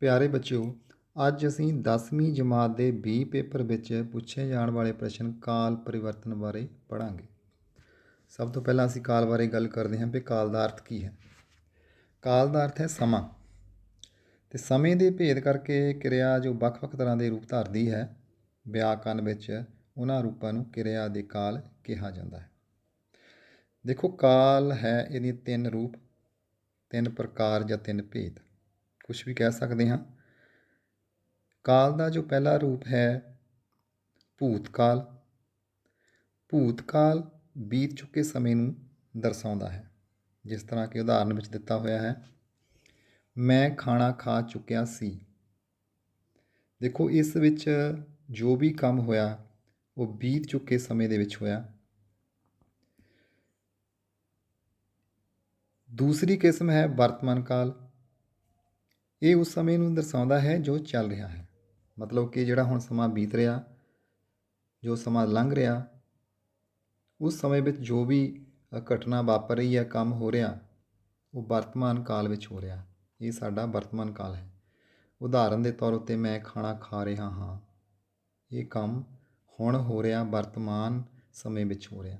ਪਿਆਰੇ ਬੱਚਿਓ, ਅੱਜ ਅਸੀਂ 10ਵੀਂ ਜਮਾਤ ਦੇ ਬੀ ਪੇਪਰ ਵਿੱਚ ਪੁੱਛੇ ਜਾਣ ਵਾਲੇ ਪ੍ਰਸ਼ਨ ਕਾਲ ਪਰਿਵਰਤਨ ਬਾਰੇ ਪੜਾਂਗੇ ਸਭ ਤੋਂ ਪਹਿਲਾਂ ਅਸੀਂ ਕਾਲ ਬਾਰੇ ਗੱਲ ਕਰਦੇ ਹਾਂ ਵੀ ਕਾਲ ਦਾ ਅਰਥ ਕੀ ਹੈ। ਕਾਲ ਦਾ ਅਰਥ ਹੈ ਸਮਾਂ। ਤੇ ਸਮੇਂ ਦੇ ਭੇਦ ਕਰਕੇ ਕਿਰਿਆ ਜੋ ਵੱਖ-ਵੱਖ ਤਰ੍ਹਾਂ ਦੇ ਰੂਪ ਧਾਰਦੀ ਹੈ ਵਿਆਕਰਨ ਵਿੱਚ ਉਹਨਾਂ ਰੂਪਾਂ ਨੂੰ ਕਿਰਿਆ ਦੇ ਕਾਲ ਕਿਹਾ ਜਾਂਦਾ ਹੈ। ਦੇਖੋ, ਕਾਲ ਹੈ ਇਹਦੀ ਤਿੰਨ ਰੂਪ, ਤਿੰਨ ਪ੍ਰਕਾਰ ਜਾਂ ਤਿੰਨ ਭੇਦ। ਕੁਝ ਵੀ ਕਹਿ ਸਕਦੇ ਹਾਂ। ਕਾਲ ਦਾ ਜੋ ਪਹਿਲਾ ਰੂਪ ਹੈ, ਭੂਤਕਾਲ। ਭੂਤਕਾਲ ਬੀਤ ਚੁੱਕੇ ਸਮੇਂ ਨੂੰ ਦਰਸਾਉਂਦਾ ਹੈ, ਜਿਸ ਤਰ੍ਹਾਂ ਕਿ ਉਦਾਹਰਨ ਵਿੱਚ ਦਿੱਤਾ ਹੋਇਆ ਹੈ। ਮੈਂ ਖਾਣਾ ਖਾ ਚੁੱਕਿਆ ਸੀ। ਦੇਖੋ, ਇਸ ਵਿੱਚ ਜੋ ਵੀ ਕੰਮ ਹੋਇਆ, ਉਹ ਬੀਤ ਚੁੱਕੇ ਸਮੇਂ ਦੇ ਵਿੱਚ ਹੋਇਆ। ਦੂਸਰੀ ਕਿਸਮ ਹੈ ਵਰਤਮਾਨ ਕਾਲ। ਇਹ ਉਸ ਸਮੇਂ ਨੂੰ ਦਰਸਾਉਂਦਾ ਹੈ ਜੋ ਚੱਲ ਰਿਹਾ ਹੈ। ਮਤਲਬ ਕਿ ਜਿਹੜਾ ਹੁਣ ਸਮਾਂ ਬੀਤ ਰਿਹਾ, ਜੋ ਸਮਾਂ ਲੰਘ ਰਿਹਾ, ਉਸ ਸਮੇਂ ਵਿੱਚ ਜੋ ਵੀ ਘਟਨਾ ਵਾਪਰ ਰਹੀ ਹੈ ਕੰਮ ਹੋ ਰਿਹਾ, ਉਹ ਵਰਤਮਾਨ ਕਾਲ ਵਿੱਚ ਹੋ ਰਿਹਾ। ਇਹ ਸਾਡਾ ਵਰਤਮਾਨ ਕਾਲ ਹੈ। ਉਦਾਹਰਨ ਦੇ ਤੌਰ ਉੱਤੇ ਮੈਂ ਖਾਣਾ ਖਾ ਰਿਹਾ ਹਾਂ। ਇਹ ਕੰਮ ਹੁਣ ਹੋ ਰਿਹਾ, ਵਰਤਮਾਨ ਸਮੇਂ ਵਿੱਚ ਹੋ ਰਿਹਾ।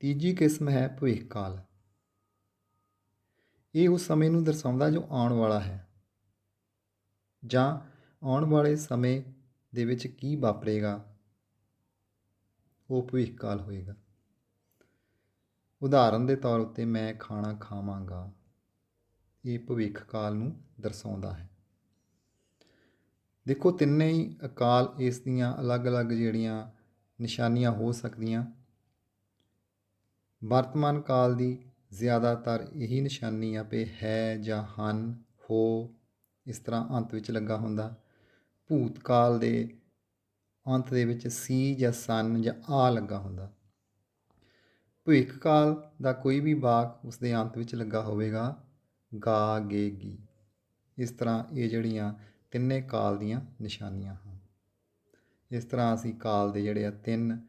ਤੀਜੀ ਕਿਸਮ ਹੈ ਭਵਿੱਖ ਕਾਲ ਇਹ ਉਸ ਸਮੇਂ ਨੂੰ ਦਰਸਾਉਂਦਾ ਜੋ ਆਉਣ ਵਾਲਾ ਹੈ। ਜਾਂ ਆਉਣ ਵਾਲੇ ਸਮੇਂ ਦੇ ਵਿੱਚ ਕੀ ਵਾਪਰੇਗਾ, ਉਹ ਭਵਿੱਖ ਕਾਲ ਹੋਏਗਾ। ਉਦਾਹਰਨ ਦੇ ਤੌਰ ਉੱਤੇ ਮੈਂ ਖਾਣਾ ਖਾਵਾਂਗਾ। ਇਹ ਭਵਿੱਖ ਕਾਲ ਨੂੰ ਦਰਸਾਉਂਦਾ ਹੈ। ਦੇਖੋ ਤਿੰਨੇ ਹੀ ਅਕਾਲ ਇਸ ਦੀਆਂ ਅਲੱਗ-ਅਲੱਗ ਜਿਹੜੀਆਂ ਨਿਸ਼ਾਨੀਆਂ ਹੋ ਸਕਦੀਆਂ। ਵਰਤਮਾਨ ਕਾਲ ਦੀ ਜ਼ਿਆਦਾਤਰ ਇਹੀ ਨਿਸ਼ਾਨੀ ਆ ਪੇ ਹੈ ਜਾਂ ਹਨ, ਹੋ, ਇਸ ਤਰ੍ਹਾਂ ਅੰਤ ਵਿੱਚ ਲੱਗਾ ਹੁੰਦਾ। ਭੂਤਕਾਲ ਦੇ ਅੰਤ ਦੇ ਵਿੱਚ ਸੀ ਜਾਂ ਸਨ ਜਾਂ ਆ ਲੱਗਾ ਹੁੰਦਾ। ਭਵਿੱਖ ਕਾਲ ਦਾ ਕੋਈ ਵੀ ਵਾਕ ਉਸ ਦੇ ਅੰਤ ਵਿੱਚ ਲੱਗਾ ਹੋਵੇਗਾ। ਗਾ, ਗੇ, ਗੀ। ਇਸ ਤਰ੍ਹਾਂ ਇਹ ਜਿਹੜੀਆਂ ਤਿੰਨੇ ਕਾਲ ਦੀਆਂ ਨਿਸ਼ਾਨੀਆਂ ਹਨ। ਇਸ ਤਰ੍ਹਾਂ ਅਸੀਂ ਕਾਲ ਦੇ ਜਿਹੜੇ ਆ ਤਿੰਨ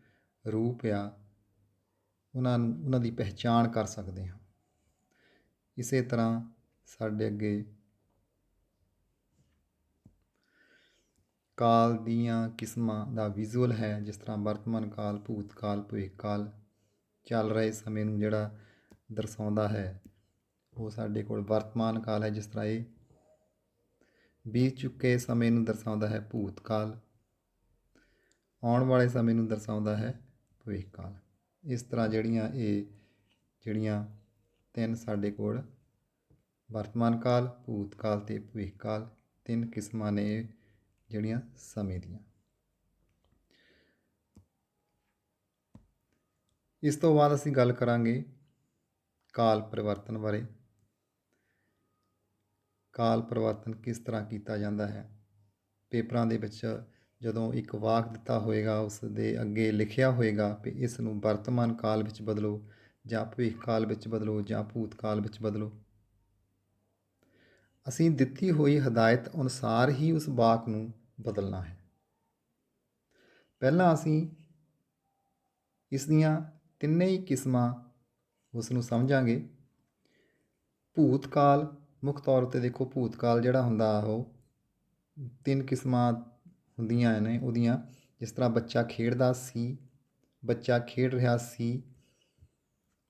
ਰੂਪ ਆ ਉਹਨਾਂ ਉਹਨਾਂ ਦੀ ਪਹਿਚਾਣ ਕਰ ਸਕਦੇ ਹਾਂ। ਇਸੇ ਤਰ੍ਹਾਂ ਸਾਡੇ ਅੱਗੇ ਕਾਲ ਦੀਆਂ ਕਿਸਮਾਂ ਦਾ ਵਿਜ਼ੂਅਲ ਹੈ, ਜਿਸ ਤਰ੍ਹਾਂ ਵਰਤਮਾਨ ਕਾਲ, ਭੂਤ ਕਾਲ, ਭਵਿੱਖ ਕਾਲ ਚੱਲ ਰਹੇ ਸਮੇਂ ਨੂੰ ਜਿਹੜਾ ਦਰਸਾਉਂਦਾ ਹੈ, ਉਹ ਸਾਡੇ ਕੋਲ ਵਰਤਮਾਨ ਕਾਲ ਹੈ, ਜਿਸ ਤਰ੍ਹਾਂ ਇਹ ਬੀਤ ਚੁੱਕੇ ਸਮੇਂ ਨੂੰ ਦਰਸਾਉਂਦਾ ਹੈ ਭੂਤ ਕਾਲ, ਆਉਣ ਵਾਲੇ ਸਮੇਂ ਨੂੰ ਦਰਸਾਉਂਦਾ ਹੈ ਭਵਿੱਖ ਕਾਲ। ਇਸ ਤਰ੍ਹਾਂ ਜਿਹੜੀਆਂ ਇਹ, ਜਿਹੜੀਆਂ ਤਿੰਨ ਸਾਡੇ ਕੋਲ ਵਰਤਮਾਨ ਕਾਲ, ਭੂਤ ਕਾਲ ਤੇ ਭਵਿੱਖ ਕਾਲ, ਤਿੰਨ ਕਿਸਮਾਂ ਨੇ ਇਹ ਜਿਹੜੀਆਂ ਸਮੇਂ ਦੀਆਂ। ਇਸ ਤੋਂ ਬਾਅਦ ਅਸੀਂ ਗੱਲ ਕਰਾਂਗੇ ਕਾਲ ਪਰਿਵਰਤਨ ਬਾਰੇ। ਕਾਲ ਪਰਿਵਰਤਨ ਕਿਸ ਤਰ੍ਹਾਂ ਕੀਤਾ ਜਾਂਦਾ ਹੈ? ਪੇਪਰਾਂ ਦੇ ਵਿੱਚ ਜਦੋਂ ਇੱਕ ਵਾਕ ਦਿੱਤਾ ਹੋਏਗਾ, ਉਸ ਦੇ ਅੱਗੇ ਲਿਖਿਆ ਹੋਏਗਾ ਕਿ ਇਸ ਨੂੰ ਵਰਤਮਾਨ ਕਾਲ ਵਿੱਚ ਬਦਲੋ ਜਾਂ ਭਵਿੱਖ ਕਾਲ ਵਿੱਚ ਬਦਲੋ ਜਾਂ ਭੂਤ ਕਾਲ ਵਿੱਚ ਬਦਲੋ। ਅਸੀਂ ਦਿੱਤੀ ਹੋਈ ਹਦਾਇਤ ਅਨੁਸਾਰ ਹੀ ਉਸ ਵਾਕ ਨੂੰ ਬਦਲਣਾ ਹੈ। ਪਹਿਲਾਂ ਅਸੀਂ ਇਸ ਦੀਆਂ ਤਿੰਨੇ ਹੀ ਕਿਸਮਾਂ ਉਸ ਨੂੰ ਸਮਝਾਂਗੇ। ਭੂਤਕਾਲ ਮੁੱਖ ਤੌਰ ਤੇ ਦੇਖੋ ਭੂਤਕਾਲ ਜਿਹੜਾ ਹੁੰਦਾ ਉਹ ਤਿੰਨ ਕਿਸਮਾਂ ਹੁੰਦੀਆਂ ਨੇ ਉਹਦੀਆਂ, ਜਿਸ ਤਰ੍ਹਾਂ ਬੱਚਾ ਖੇਡਦਾ ਸੀ, ਬੱਚਾ ਖੇਡ ਰਿਹਾ ਸੀ,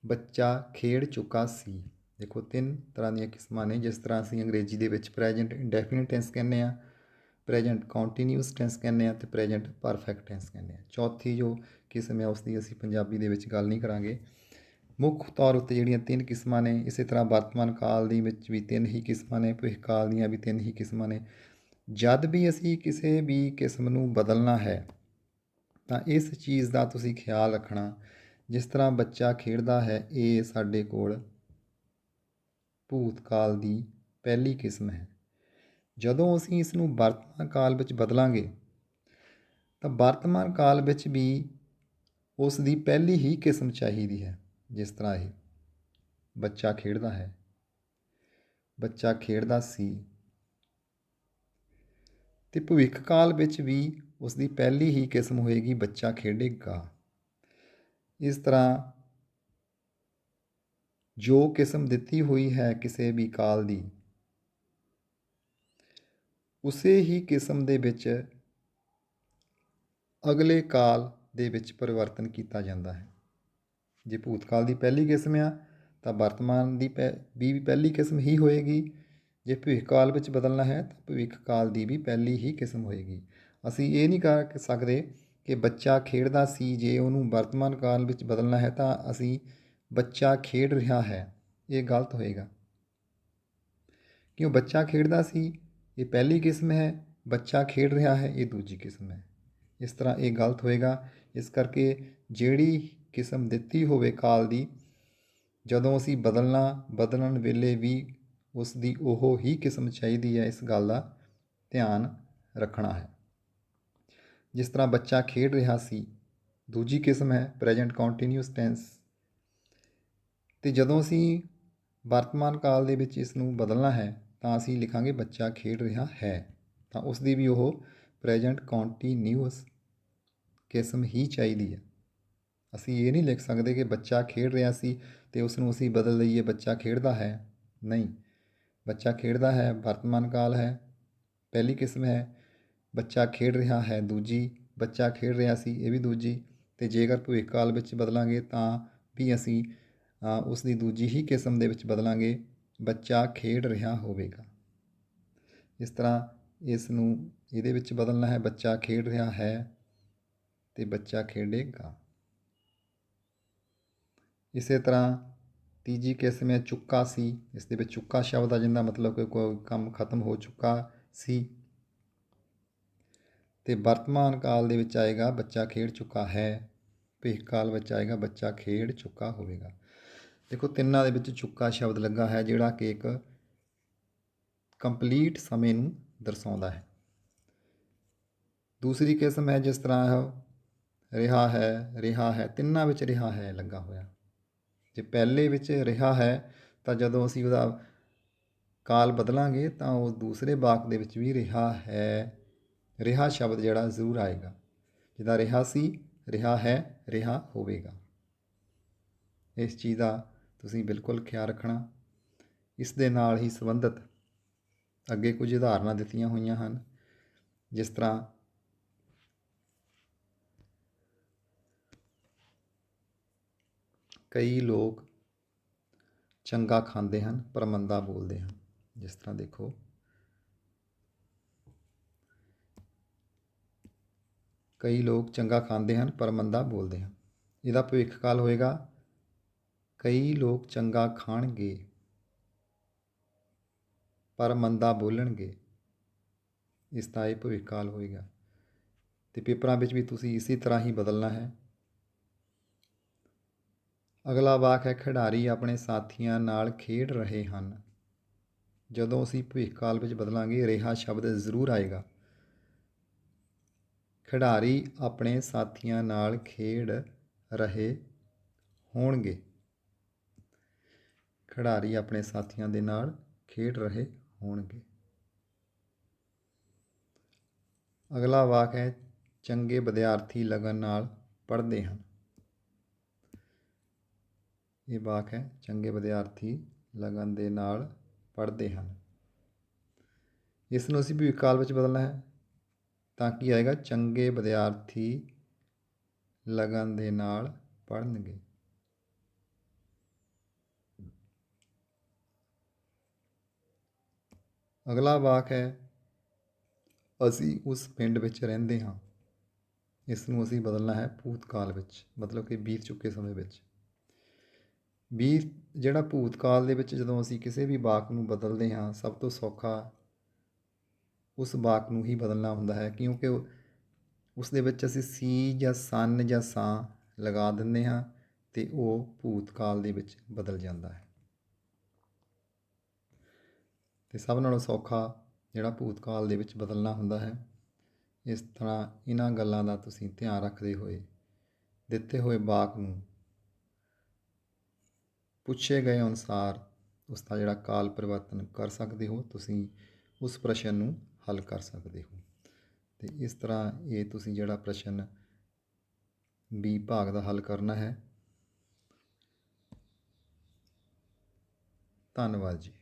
ਬੱਚਾ ਖੇਡ ਚੁੱਕਾ ਸੀ। ਦੇਖੋ, ਤਿੰਨ ਤਰ੍ਹਾਂ ਦੀਆਂ ਕਿਸਮਾਂ ਨੇ, ਜਿਸ ਤਰ੍ਹਾਂ ਅਸੀਂ ਅੰਗਰੇਜ਼ੀ ਦੇ ਵਿੱਚ ਪ੍ਰੈਜ਼ੈਂਟ ਇੰਡੈਫੀਨਿਟ ਟੈਂਸ ਕਹਿੰਦੇ ਆ ਪ੍ਰੈਜ਼ੈਂਟ ਕੰਟੀਨਿਊਸ ਟੈਂਸ ਕਹਿੰਦੇ ਆ ਤੇ ਪ੍ਰੈਜ਼ੈਂਟ ਪਰਫੈਕਟ ਟੈਂਸ ਕਹਿੰਦੇ ਆ ਚੌਥੀ ਜੋ ਕਿਸਮ ਹੈ, ਉਸ ਦੀ ਅਸੀਂ ਪੰਜਾਬੀ ਦੇ ਵਿੱਚ ਗੱਲ ਨਹੀਂ ਕਰਾਂਗੇ। ਮੁੱਖ ਤੌਰ ਉੱਤੇ ਜਿਹੜੀਆਂ ਤਿੰਨ ਕਿਸਮਾਂ ਨੇ, ਇਸੇ ਤਰ੍ਹਾਂ ਵਰਤਮਾਨ ਕਾਲ ਦੀ ਵਿੱਚ ਵੀ ਤਿੰਨ ਹੀ ਕਿਸਮਾਂ ਨੇ ਭਵਿੱਖ ਕਾਲ ਦੀਆਂ ਵੀ ਤਿੰਨ ਹੀ ਕਿਸਮਾਂ ਨੇ। ਜਦ ਵੀ ਅਸੀਂ ਕਿਸੇ ਵੀ ਕਿਸਮ ਨੂੰ ਬਦਲਣਾ ਹੈ, ਤਾਂ ਇਸ ਚੀਜ਼ ਦਾ ਤੁਸੀਂ ਖਿਆਲ ਰੱਖਣਾ। ਜਿਸ ਤਰ੍ਹਾਂ ਬੱਚਾ ਖੇਡਦਾ ਹੈ, ਇਹ ਸਾਡੇ ਕੋਲ ਭੂਤਕਾਲ ਦੀ ਪਹਿਲੀ ਕਿਸਮ ਹੈ। ਜਦੋਂ ਅਸੀਂ ਇਸ ਨੂੰ ਵਰਤਮਾਨ ਕਾਲ ਵਿੱਚ ਬਦਲਾਂਗੇ, ਤਾਂ ਵਰਤਮਾਨ ਕਾਲ ਵਿੱਚ ਵੀ ਉਸ ਦੀ ਪਹਿਲੀ ਹੀ ਕਿਸਮ ਚਾਹੀਦੀ ਹੈ, ਜਿਸ ਤਰ੍ਹਾਂ ਇਹ ਬੱਚਾ ਖੇਡਦਾ ਹੈ। ਬੱਚਾ ਖੇਡਦਾ ਸੀ। ਤੇ ਭਵਿੱਖ ਕਾਲ ਵਿੱਚ ਵੀ ਉਸ ਦੀ ਪਹਿਲੀ ਹੀ ਕਿਸਮ ਹੋਏਗੀ ਬੱਚਾ ਖੇਡੇਗਾ। ਇਸ ਤਰ੍ਹਾਂ ਜੋ ਕਿਸਮ ਦਿੱਤੀ ਹੋਈ ਹੈ ਕਿਸੇ ਵੀ ਕਾਲ ਦੀ, ਉਸੇ ਹੀ ਕਿਸਮ ਦੇ ਵਿੱਚ ਅਗਲੇ ਕਾਲ ਦੇ ਵਿੱਚ ਪਰਿਵਰਤਨ ਕੀਤਾ ਜਾਂਦਾ ਹੈ। ਜੇ ਭੂਤਕਾਲ ਦੀ ਪਹਿਲੀ ਕਿਸਮ ਆ, ਤਾਂ ਵਰਤਮਾਨ ਦੀ ਪਹਿ ਵੀ ਪਹਿਲੀ ਕਿਸਮ ਹੀ ਹੋਏਗੀ। ਜੇ ਭਵਿੱਖ ਕਾਲ ਵਿੱਚ ਬਦਲਣਾ ਹੈ ਤਾਂ ਭਵਿੱਖ ਕਾਲ ਦੀ ਵੀ ਪਹਿਲੀ ਹੀ ਕਿਸਮ ਹੋਏਗੀ। ਅਸੀਂ ਇਹ ਨਹੀਂ ਕਰ ਸਕਦੇ ਕਿ ਬੱਚਾ ਖੇਡਦਾ ਸੀ, ਜੇ ਉਹਨੂੰ ਵਰਤਮਾਨ ਕਾਲ ਵਿੱਚ ਬਦਲਣਾ ਹੈ ਤਾਂ ਅਸੀਂ ਬੱਚਾ ਖੇਡ ਰਿਹਾ ਹੈ, ਇਹ ਗਲਤ ਹੋਏਗਾ। ਕਿਉਂ? ਬੱਚਾ ਖੇਡਦਾ ਸੀ, ਇਹ ਪਹਿਲੀ ਕਿਸਮ ਹੈ, ਬੱਚਾ ਖੇਡ ਰਿਹਾ ਹੈ, ਇਹ ਦੂਜੀ ਕਿਸਮ ਹੈ। ਇਸ ਤਰ੍ਹਾਂ ਇਹ ਗਲਤ ਹੋਏਗਾ। ਇਸ ਕਰਕੇ ਜਿਹੜੀ ਕਿਸਮ ਦਿੱਤੀ ਹੋਵੇ ਕਾਲ ਦੀ, ਜਦੋਂ ਅਸੀਂ ਬਦਲਣਾ, ਬਦਲਣ ਵੇਲੇ ਵੀ ਉਸ ਦੀ ਉਹ ਹੀ ਕਿਸਮ ਚਾਹੀਦੀ ਹੈ, ਇਸ ਗੱਲ ਦਾ ਧਿਆਨ ਰੱਖਣਾ ਹੈ। ਜਿਸ ਤਰ੍ਹਾਂ ਬੱਚਾ ਖੇਡ ਰਿਹਾ ਸੀ, ਦੂਜੀ ਕਿਸਮ ਹੈ ਪ੍ਰੈਜ਼ੈਂਟ ਕੰਟੀਨਿਊਸ ਟੈਂਸ ਤੇ ਜਦੋਂ ਅਸੀਂ ਵਰਤਮਾਨ ਕਾਲ ਦੇ ਵਿੱਚ ਇਸ ਨੂੰ ਬਦਲਣਾ ਹੈ, ਤਾਂ ਅਸੀਂ ਲਿਖਾਂਗੇ ਬੱਚਾ ਖੇਡ ਰਿਹਾ ਹੈ। ਤਾਂ ਉਸ ਦੀ ਵੀ ਉਹ ਪ੍ਰੈਜ਼ੈਂਟ ਕੰਟੀਨਿਊਸ ਕਿਸਮ ਹੀ ਚਾਹੀਦੀ ਹੈ। ਅਸੀਂ ਇਹ ਨਹੀਂ ਲਿਖ ਸਕਦੇ ਕਿ ਬੱਚਾ ਖੇਡ ਰਿਹਾ ਸੀ ਤੇ ਉਸ ਨੂੰ ਅਸੀਂ ਬਦਲ ਲਈਏ ਬੱਚਾ ਖੇਡਦਾ ਹੈ। ਨਹੀਂ। ਬੱਚਾ ਖੇਡਦਾ ਹੈ, ਵਰਤਮਾਨ ਕਾਲ ਹੈ, ਪਹਿਲੀ ਕਿਸਮ ਹੈ, ਬੱਚਾ ਖੇਡ ਰਿਹਾ ਹੈ, ਦੂਜੀ ਬੱਚਾ ਖੇਡ ਰਿਹਾ ਸੀ, ਇਹ ਵੀ ਦੂਜੀ, ਤੇ ਜੇਕਰ ਭਵਿੱਖ ਕਾਲ ਵਿੱਚ ਬਦਲਾਂਗੇ ਤਾਂ ਵੀ ਅਸੀਂ ਉਸ ਦੀ ਦੂਜੀ ਹੀ ਕਿਸਮ ਦੇ ਵਿੱਚ ਬਦਲਾਂਗੇ, ਬੱਚਾ ਖੇਡ ਰਿਹਾ ਹੋਵੇਗਾ। ਇਸ ਤਰ੍ਹਾਂ ਇਸ ਨੂੰ ਇਹਦੇ ਵਿੱਚ ਬਦਲਣਾ ਹੈ, ਬੱਚਾ ਖੇਡ ਰਿਹਾ ਹੈ, ਤੇ ਬੱਚਾ ਖੇਡੇਗਾ। ਇਸੇ ਤਰ੍ਹਾਂ ਤੀਜੀ ਕਿਸਮ ਹੈ ਚੁੱਕਾ ਸੀ? ਇਸ ਦੇ ਵਿੱਚ ਚੁੱਕਾ ਸ਼ਬਦ ਆ ਜਾਂਦਾ ਮਤਲਬ ਕਿ ਕੋਈ ਕੰਮ ਖਤਮ ਹੋ ਚੁੱਕਾ ਸੀ। ਤੇ ਵਰਤਮਾਨ ਕਾਲ ਦੇ ਵਿੱਚ ਆਏਗਾ, ਬੱਚਾ ਖੇਡ ਚੁੱਕਾ ਹੈ। ਭੇਖ ਕਾਲ ਵਿੱਚ ਆਏਗਾ, ਬੱਚਾ ਖੇਡ ਚੁੱਕਾ ਹੋਵੇਗਾ। ਦੇਖੋ, ਤਿੰਨਾਂ ਦੇ ਵਿੱਚ ਚੁੱਕਾ ਸ਼ਬਦ ਲੱਗਾ ਹੈ, ਜਿਹੜਾ ਕਿ ਇੱਕ ਕੰਪਲੀਟ ਸਮੇਂ ਨੂੰ ਦਰਸਾਉਂਦਾ ਹੈ। ਦੂਸਰੀ ਕਿਸਮ ਹੈ, ਜਿਸ ਤਰ੍ਹਾਂ ਰਿਹਾ ਹੈ ਰਿਹਾ ਹੈ, ਤਿੰਨਾਂ ਵਿੱਚ ਰਿਹਾ ਹੈ, ਲੱਗਾ ਹੋਇਆ। ਜੇ ਪਹਿਲੇ ਵਿੱਚ ਰਿਹਾ ਹੈ, ਤਾਂ ਜਦੋਂ ਅਸੀਂ ਉਹਦਾ ਕਾਲ ਬਦਲਾਂਗੇ, ਤਾਂ ਉਹ ਦੂਸਰੇ ਵਾਕ ਦੇ ਵਿੱਚ ਵੀ ਰਿਹਾ ਹੈ। ਰਿਹਾ ਸ਼ਬਦ ਜਿਹੜਾ ਜ਼ਰੂਰ ਆਏਗਾ। ਜਿਹਦਾ ਰਿਹਾ ਸੀ, ਰਿਹਾ ਹੈ, ਰਿਹਾ ਹੋਵੇਗਾ। ਇਸ ਚੀਜ਼ ਦਾ ਤੁਸੀਂ ਬਿਲਕੁਲ ਖਿਆਲ ਰੱਖਣਾ। ਇਸ ਦੇ ਨਾਲ ਹੀ ਸੰਬੰਧਿਤ ਅੱਗੇ ਕੁਝ ਉਦਾਹਰਨਾਂ ਦਿੱਤੀਆਂ ਹੋਈਆਂ ਹਨ। ਜਿਸ ਤਰ੍ਹਾਂ ਕਈ ਲੋਕ ਚੰਗਾ ਖਾਂਦੇ ਹਨ, ਪਰ ਮੰਦਾ ਬੋਲਦੇ ਹਨ। ਜਿਸ ਤਰ੍ਹਾਂ ਦੇਖੋ। ਕਈ ਲੋਕ ਚੰਗਾ ਖਾਂਦੇ ਹਨ, ਪਰ ਮੰਦਾ ਬੋਲਦੇ ਹਨ। ਇਹਦਾ ਭਵਿੱਖ ਕਾਲ ਹੋਏਗਾ। ਕਈ ਲੋਕ ਚੰਗਾ ਖਾਣਗੇ, ਪਰ ਮੰਦਾ ਬੋਲਣਗੇ। ਇਸ ਦਾ ਇਹ ਭਵਿੱਖ ਕਾਲ ਹੋਏਗਾ। ਤੇ ਪੇਪਰਾਂ ਵਿੱਚ ਵੀ ਤੁਸੀਂ ਇਸੇ ਤਰ੍ਹਾਂ ਹੀ ਬਦਲਣਾ ਹੈ। ਅਗਲਾ ਵਾਕ ਹੈ, ਖਿਡਾਰੀ ਆਪਣੇ ਸਾਥੀਆਂ ਨਾਲ ਖੇਡ ਰਹੇ ਹਨ। ਜਦੋਂ ਅਸੀਂ ਭਵਿੱਖ ਕਾਲ ਵਿੱਚ ਬਦਲਾਂਗੇ ਰਿਹਾ ਸ਼ਬਦ ਜ਼ਰੂਰ ਆਏਗਾ। ਖਿਡਾਰੀ ਆਪਣੇ ਸਾਥੀਆਂ ਨਾਲ ਖੇਡ ਰਹੇ ਹੋਣਗੇ। ਖਿਡਾਰੀ ਆਪਣੇ ਸਾਥੀਆਂ ਦੇ ਨਾਲ ਖੇਡ ਰਹੇ ਹੋਣਗੇ। ਅਗਲਾ ਵਾਕ ਹੈ, ਚੰਗੇ ਵਿਦਿਆਰਥੀ ਲਗਨ ਨਾਲ ਪੜ੍ਹਦੇ ਹਨ। ਇਹ ਵਾਕ ਹੈ, ਚੰਗੇ ਵਿਦਿਆਰਥੀ ਲਗਨ ਦੇ ਨਾਲ ਪੜ੍ਹਦੇ ਹਨ। ਇਸ ਨੂੰ ਅਸੀਂ ਭਵਿੱਖ ਕਾਲ ਵਿੱਚ ਬਦਲਣਾ ਹੈ ਤਾਂ ਕੀ ਆਏਗਾ? ਚੰਗੇ ਵਿਦਿਆਰਥੀ ਲਗਨ ਦੇ ਨਾਲ ਪੜ੍ਹਨਗੇ। ਅਗਲਾ ਵਾਕ ਹੈ, ਅਸੀਂ ਉਸ ਪਿੰਡ ਵਿੱਚ ਰਹਿੰਦੇ ਹਾਂ। ਇਸ ਨੂੰ ਅਸੀਂ ਬਦਲਣਾ ਹੈ ਭੂਤਕਾਲ ਵਿੱਚ, ਮਤਲਬ ਕਿ ਬੀਤ ਚੁੱਕੇ ਸਮੇਂ ਵਿੱਚ। ਵੀ ਜਿਹੜਾ ਭੂਤਕਾਲ ਦੇ ਵਿੱਚ ਜਦੋਂ ਅਸੀਂ ਕਿਸੇ ਵੀ ਵਾਕ ਨੂੰ ਬਦਲਦੇ ਹਾਂ, ਸਭ ਤੋਂ ਸੌਖਾ ਉਸ ਵਾਕ ਨੂੰ ਹੀ ਬਦਲਣਾ ਹੁੰਦਾ ਹੈ, ਕਿਉਂਕਿ ਉਸ ਦੇ ਵਿੱਚ ਅਸੀਂ ਸੀ ਜਾਂ ਸਨ ਜਾਂ ਸਾਂ ਲਗਾ ਦਿੰਦੇ ਹਾਂ ਤੇ ਉਹ ਭੂਤਕਾਲ ਦੇ ਵਿੱਚ ਬਦਲ ਜਾਂਦਾ ਹੈ। ਤੇ ਸਭ ਨਾਲੋਂ ਸੌਖਾ ਜਿਹੜਾ ਭੂਤਕਾਲ ਦੇ ਵਿੱਚ ਬਦਲਣਾ ਹੁੰਦਾ ਹੈ, ਇਸ ਤਰ੍ਹਾਂ ਇਹਨਾਂ ਗੱਲਾਂ ਦਾ ਤੁਸੀਂ ਧਿਆਨ ਰੱਖਦੇ ਹੋਏ, ਦਿੱਤੇ ਹੋਏ ਵਾਕ ਨੂੰ ਪੁੱਛੇ ਗਏ ਅਨੁਸਾਰ ਉਸ ਦਾ ਜਿਹੜਾ ਕਾਲ ਪਰਿਵਰਤਨ ਕਰ ਸਕਦੇ ਹੋ, ਤੁਸੀਂ ਉਸ ਪ੍ਰਸ਼ਨ ਨੂੰ ਹੱਲ ਕਰ ਸਕਦੇ ਹੋ। ਤੇ ਇਸ ਤਰ੍ਹਾਂ ਇਹ ਤੁਸੀਂ ਜਿਹੜਾ ਪ੍ਰਸ਼ਨ ਬੀ ਭਾਗ ਦਾ ਹੱਲ ਕਰਨਾ ਹੈ। ਧੰਨਵਾਦ ਜੀ।